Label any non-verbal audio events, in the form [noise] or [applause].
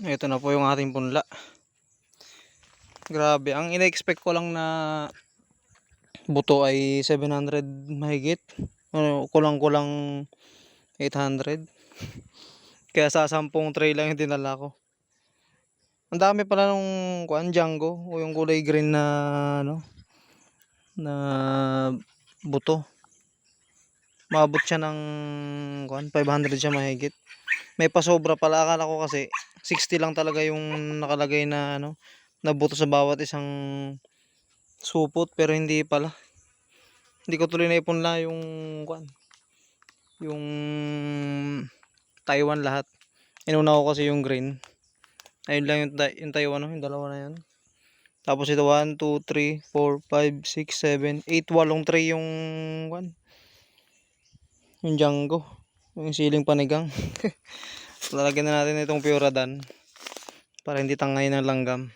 Ito na po yung ating punla. Grabe, ang ina-expect ko lang na buto ay 700 mahigit. Ano, kulang-kulang 800. [laughs] Kaya sa 10 tray lang yung dinala ko. Ang dami pala nung kuan Django o yung kulay green na ano na buto. Maabot siya ng kuan 500 siya mahigit. May pasobra pala akala ko kasi 60 lang talaga yung nakalagay na ano na buto sa bawat isang supot pero hindi pala. Hindi ko tuloy naipunla yung kuan yung Taiwan lahat. Inuna ko kasi yung green. Ayun lang yung, yung Taiwan, yung dalawa na yun. Tapos ito 1, 2, 3, 4, 5, 6, 7, 8, 8 tray yung kuan. Yung Django. Yung siling panigang. [laughs] Lalagyan na natin itong Puradan para hindi tangay ng langgam.